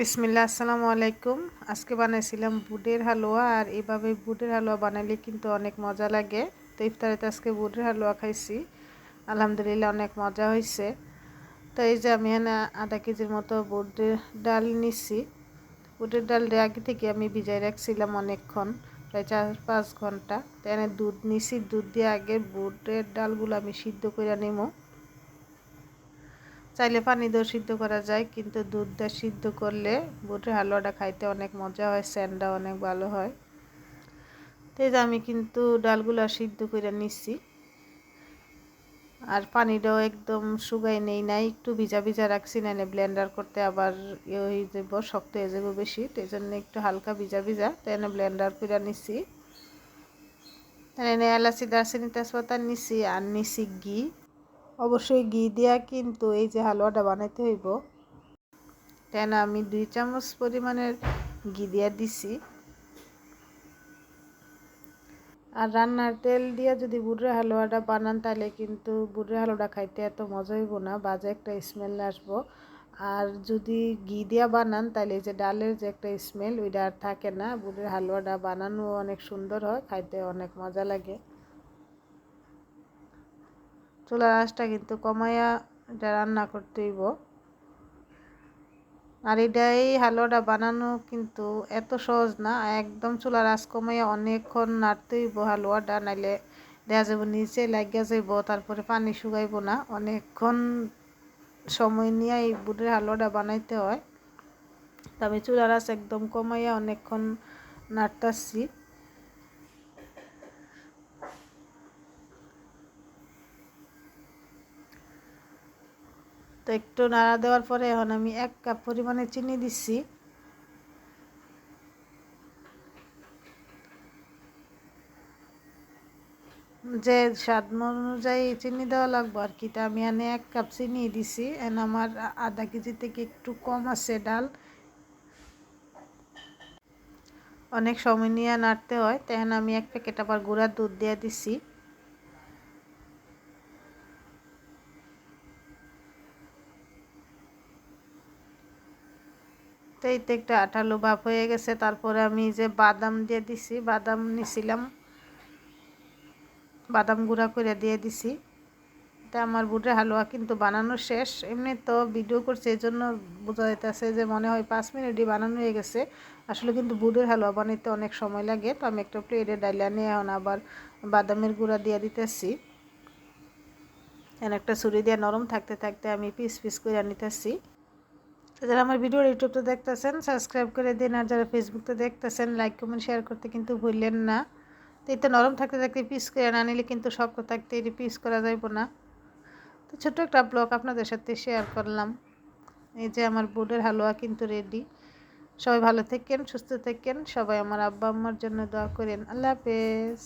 বিসমিল্লা আসসালামু আলাইকুম। আজকে বানাইছিলাম বুটের হালুয়া আর এভাবে বুটের হালুয়া বানাইলে কিন্তু অনেক মজা লাগে। তো ইফতারিতে আজকে বুটের হালুয়া খাইছি। আলহামদুলিল্লাহ অনেক মজা হয়েছে তো এই যে আমি এখানে আধা কেজির মতো বুটের ডাল নিছি। বুটের ডালটা আগে থেকে আমি ভিজাই রাখছিলাম অনেকক্ষণ, প্রায় চার পাঁচ ঘণ্টা। তো এনে দুধ নিছি, দুধ দিয়ে আগে বুটের ডালগুলো আমি সিদ্ধ করে নিবো চাইলে পানি দিয়েও সিদ্ধ করা যায়, কিন্তু দুধটা সিদ্ধ করলে বুটের হালুয়াটা খাইতে অনেক মজা হয় স্যান্ডটা অনেক ভালো হয়। তো আমি কিন্তু ডালগুলো সিদ্ধ করে নিচ্ছি। আর পানিটাও একদম শুকাই নেই নাই, একটু ভিজা ভিজা রাখছি না ব্লেন্ডার করতে আবার ইয়ে হয়ে যাব, শক্ত হয়ে যাব বেশি, তো এই জন্য একটু হালকা ভিজা ভিজা, তো এনে ব্লেন্ডার করে নিছি এনে এলাচি, দারচিনি, তেজপাতা নিছি আর নিছি ঘি। অবশ্যই ঘি দিয়া কিন্তু এই যে হালুয়াটা বানাইতে হইব। কেন আমি দুই চামচ পরিমাণের ঘি দিয়া দিছি। আর রান্নার তেল দিয়া যদি বুড়ের হালুয়াটা বানান তাহলে কিন্তু বুড়ের হালুয়াটা খাইতে এত মজা হইব না, বাজে একটা স্মেল আসব। আর যদি ঘি দিয়া বানান তাহলে যে ডালের যে একটা স্মেল ওইটা আর থাকে না, বুড়ের হালুয়াটা বানানো অনেক সুন্দর হয়, খাইতে অনেক মজা লাগে। চুলার আঁচটা কিন্তু কমাইয়া এটা রান্না করতে হইব। আর এটা এই হালুয়াটা বানানো কিন্তু এত সহজ না, একদম চুলার আঁচ কমাইয়া অনেকক্ষণ নাড়তে হইব হালুয়াটা, নাইলে দেখা যাব নিচে লাগিয়া যাইব, তারপরে পানি শুকাইব না। অনেকক্ষণ সময় নিয়ে এই বুটের হালুয়াটা বানাইতে হয়। তবে চুলার আঁচ একদম কমাইয়া অনেকক্ষণ নাড়তাছি। তো একটু নাড়া দেওয়ার পরে এখন আমি এক কাপ পরিমাণে চিনি দিচ্ছি। যে স্বাদ অনুযায়ী চিনি দেওয়া লাগবো আর কি, তা আমি এনে এক কাপ চিনি দিছি। এন আমার আধা কেজি থেকে একটু কম আছে ডাল। অনেক সময় নিয়ে নাড়তে হয় তখন আমি এক প্যাকেট আবার গুঁড়ার দুধ দিয়ে দিছি। এই তো একটা আঠালো ভাব হয়ে গেছে। তারপরে আমি যে বাদাম দিয়ে দিছি, বাদাম নিছিলাম। বাদাম গুঁড়া করে দিয়ে দিছি। তা আমার বুটের হালুয়া, কিন্তু বানানো শেষ। এমনি তো ভিডিও করছে এই জন্য বোঝা যাইতেছে যে মনে হয় পাঁচ মিনিটই বানানো হয়ে গেছে। আসলে কিন্তু বুটের হালুয়া বানাইতে অনেক সময় লাগে। তো আমি একটা প্লেটে ডাইলা নিয়ে এখন আবার বাদামের গুঁড়া দিয়ে দিতেছি। একটা ছুরি দিয়ে নরম থাকতে থাকতে আমি পিস পিস করে নিতেছি। যারা আমার ভিডিও ইউটিউবতে দেখতেছেন সাবস্ক্রাইব করে দিন। আর যারা ফেসবুকতে দেখতেছেন লাইক কমেন্ট শেয়ার করতে কিন্তু ভুললেন না। তো এটা নরম থাকতে থাকতে পিস করে না নিলে কিন্তু শক্ত থাকতে এটি পিস করা যাইব না। তো ছোট্ট একটা ব্লগ আপনাদের সাথে শেয়ার করলাম। এই যে আমার বুটের হালুয়া কিন্তু রেডি সবাই ভালো থাকেন, সুস্থ থাকেন। সবাই আমার আব্বা আম্মার জন্য দোয়া করেন। আল্লাহ হাফেজ।